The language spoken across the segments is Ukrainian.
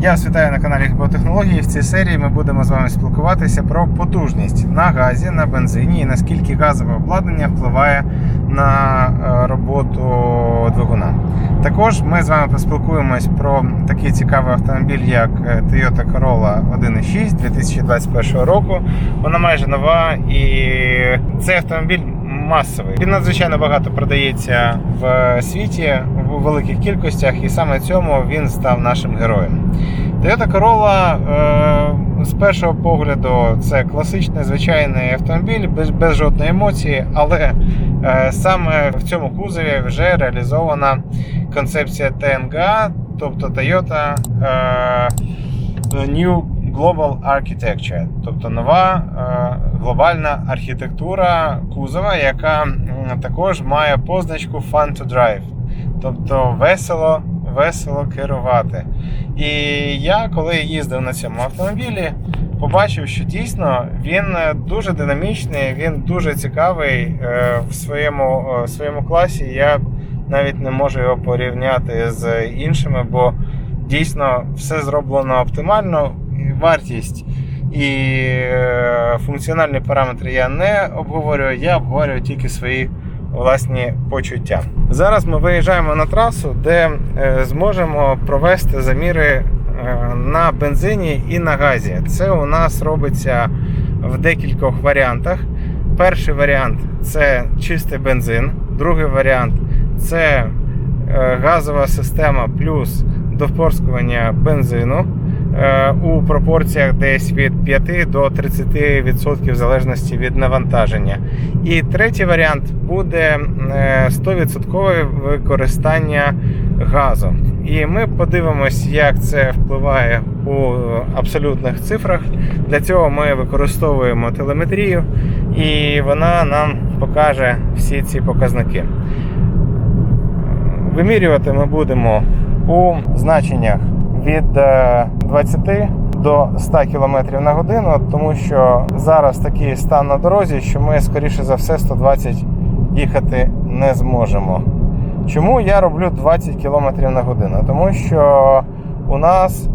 Я вас вітаю на каналі Гіботехнології. В цій серії ми будемо з вами спілкуватися про потужність на газі, на бензині і наскільки газове обладнання впливає на е, роботу двигуна. Також ми з вами поспілкуємось про такий цікавий автомобіль, як е, Toyota Corolla 1.6 2021 року. Вона майже нова і цей автомобіль масовий. Він надзвичайно багато продається в світі в великих кількостях, і саме цьому він став нашим героєм. Toyota Corolla е, з першого погляду це класичний звичайний автомобіль без, без жодної емоції, але е, саме в цьому кузові вже реалізована концепція ТНГ, тобто Toyota е, New Global Architecture, тобто нова е, глобальна архітектура кузова, яка також має позначку Fun to Drive, тобто весело, весело керувати. І я, коли їздив на цьому автомобілі, побачив, що дійсно він е, дуже динамічний, він дуже цікавий е, в своєму, в своєму класі. Я навіть не можу його порівняти з іншими, бо дійсно все зроблено оптимально. Вартість і е, функціональні параметри я не обговорюю, я обговорюю тільки свої власні почуття. Зараз ми виїжджаємо на трасу, де е, зможемо провести заміри е, на бензині і на газі. Це у нас робиться в декількох варіантах. Перший варіант це чистий бензин, другий варіант це газова система плюс довпорскування бензину у пропорціях десь від 5 до 30% в залежності від навантаження. І третій варіант буде е, 100% використання газу. І ми подивимось, як це впливає у абсолютних цифрах. Для цього ми використовуємо телеметрію, і вона нам покаже всі ці показники. Вимірювати ми будемо у значеннях від е, 20 до 100 км на годину, тому що зараз такий стан на дорозі, що ми, скоріше за все, 120 їхати не зможемо. Чому я роблю 20 км на годину? Тому що у нас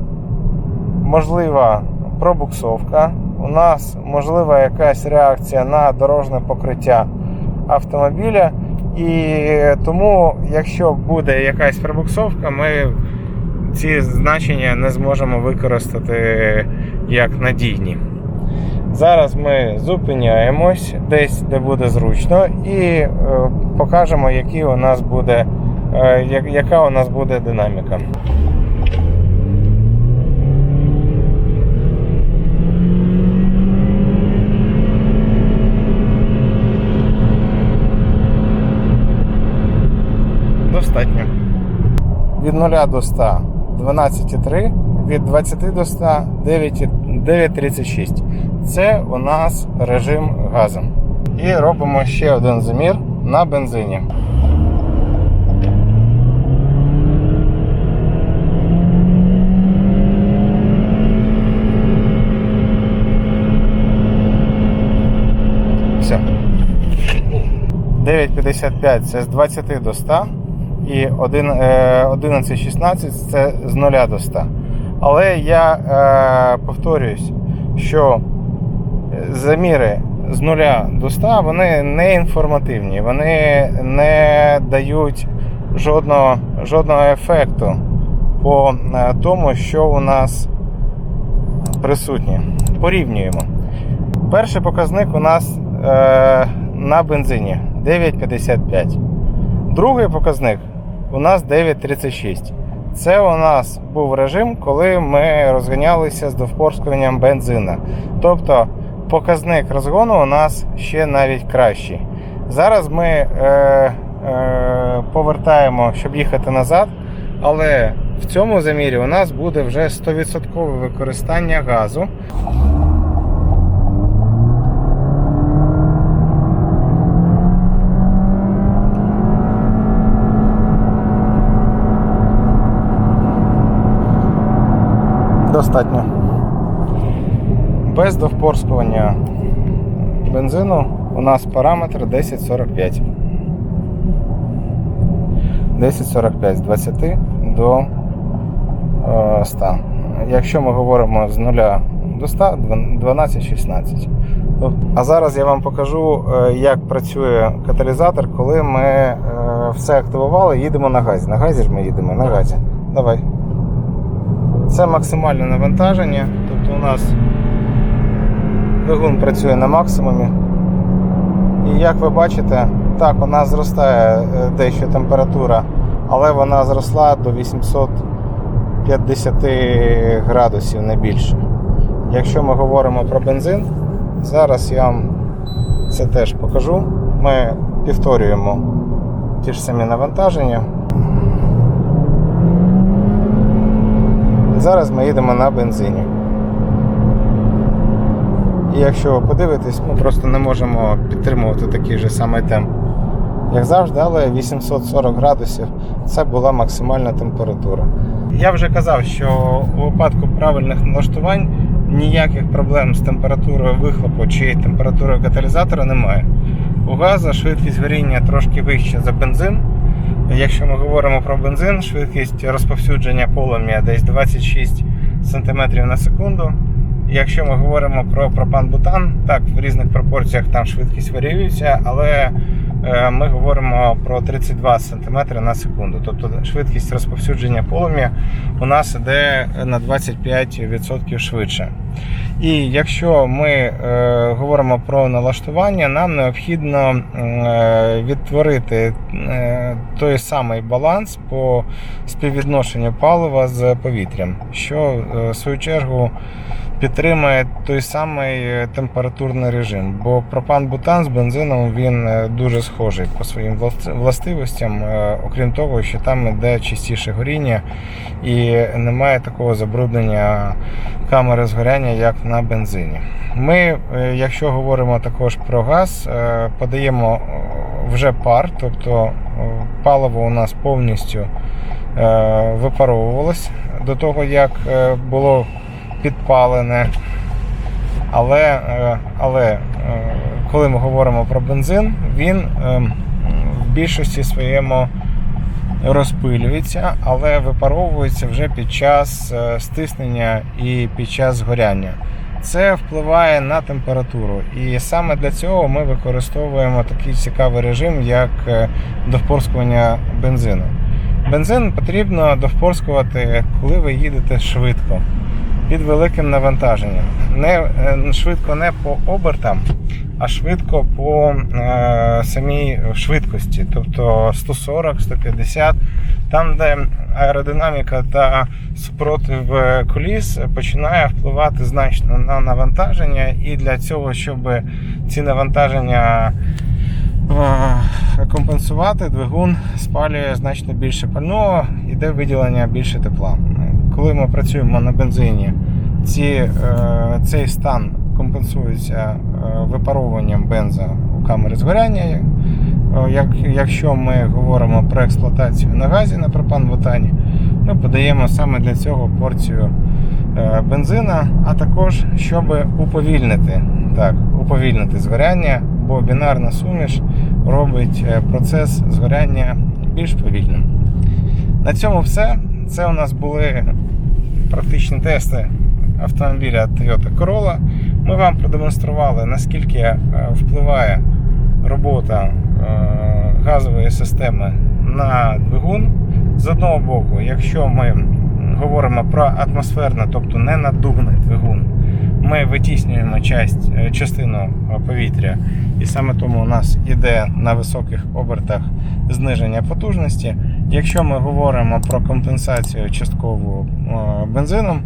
можлива пробуксовка, у нас можлива якась реакція на дорожне покриття автомобіля. І тому, якщо буде якась пробуксовка, ми ці значення не зможемо використати як надійні. Зараз ми зупиняємось десь, де буде зручно, і е, покажемо, які у нас буде, е, яка у нас буде динаміка. Достатньо. Від 0 до 100 12,3, від 20 до 100 9 9,36. Це у нас режим газу. І робимо ще один замір на бензині. Все. 9,55 це з 20 до 100 і е, 11,16 це з 0 до 100. Але я е, повторююсь, що заміри з 0 до 100 вони не інформативні, вони не дають жодного, жодного ефекту по е, тому, що у нас присутнє. Порівнюємо. Перший показник у нас е, на бензині 9,55. Другий показник у нас 9,36. Це у нас був режим, коли ми розганялися з довпорскуванням бензина. Тобто показник розгону у нас ще навіть кращий. Зараз ми е, е, повертаємо, щоб їхати назад, але в цьому замірі у нас буде вже 100% використання газу. Достатньо. Без довпорскування бензину у нас параметр 1045. 1045 з 20 до е, 100. якщо ми говоримо з 0 до 100, 12-16. А зараз я вам покажу, е, як працює каталізатор, коли ми е, все активували, їдемо на газі. На газі ж ми їдемо, на газі. Давай. Це максимальне навантаження. Тобто у нас двигун працює на максимумі. І як ви бачите, так, нас зростає е, дещо температура, але вона зросла до 850 градусів, не більше. Якщо ми говоримо про бензин, зараз я вам це теж покажу. Ми повторюємо ті ж самі навантаження. Зараз ми їдемо на бензині. І якщо ви подивитесь, ми просто не можемо підтримувати такий же самий темп. Як завжди, але 840 градусів це була максимальна температура. Я вже казав, що у випадку правильних налаштувань ніяких проблем з температурою вихлопу чи температурою каталізатора немає. У газу швидкість горіння трошки вища за бензин. Якщо ми говоримо про бензин, швидкість розповсюдження полум'я десь 26 см на секунду. Якщо ми говоримо про пропан-бутан, так, в різних пропорціях там швидкість варіюється, але е, ми говоримо про 32 см на секунду. Тобто швидкість розповсюдження полум'я у нас іде на 25% швидше. І якщо ми е, говоримо про налаштування, нам необхідно е, відтворити той самий баланс по співвідношенню палива з повітрям, що в свою чергу підтримує той самий е, температурний режим. Бо пропан-бутан з бензином він е, дуже схожий по своїм властивостям, е, окрім того, що там іде чистіше горіння і немає такого забруднення камери згоряння, як на бензині. Ми, якщо говоримо також про газ, подаємо вже пар, тобто паливо у нас повністю випаровувалось до того, як було підпалене. Але, е, але е, коли ми говоримо про бензин, він е, в більшості своєму розпилюється, але випаровується вже під час стиснення і під час згоряння. Це впливає на температуру, і саме для цього ми використовуємо такий цікавий режим, як довпорскування бензину. Бензин потрібно довпорскувати, коли ви їдете швидко, під великим навантаженням. Не е, швидко не по обертам, а швидко по е, самій швидкості, тобто 140-150, там, де аеродинаміка та супротив е, коліс починає впливати значно на навантаження, і для цього, щоб ці навантаження е, компенсувати, двигун спалює значно більше пального, іде виділення більше тепла. Коли ми працюємо на бензині, ці, е, цей стан компенсується е, випаровуванням бенза у камері згоряння. Е, Як, якщо ми говоримо про експлуатацію на газі на пропан-бутані, ми подаємо саме для цього порцію бензина, а також щоб уповільнити, так, уповільнити згоряння, бо бінарна суміш робить процес згоряння більш повільним. На цьому все. Це у нас були практичні тести автомобіля Toyota Corolla. Ми вам продемонстрували, наскільки е, впливає робота е, газової системи на двигун. З одного боку, якщо ми говоримо про атмосферне, тобто не надувний двигун, ми витіснюємо часть, е, частину повітря, і саме тому у нас іде на високих обертах зниження потужності. Якщо ми говоримо про компенсацію часткову е, бензином,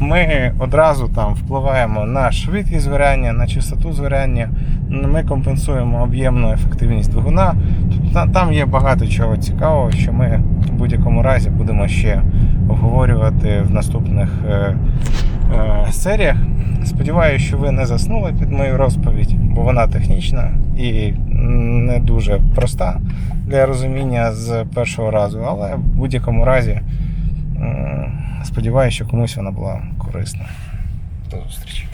ми одразу там впливаємо на швидкість згоряння, на частоту згоряння, ми компенсуємо об'ємну ефективність двигуна. Тобто там є багато чого цікавого, що ми в будь-якому разі будемо ще обговорювати в наступних е, е, серіях. Сподіваюся, що ви не заснули під мою розповідь, бо вона технічна і не дуже проста для розуміння з першого разу, але в будь-якому разі сподіваюся, що комусь вона була корисна. До зустрічі.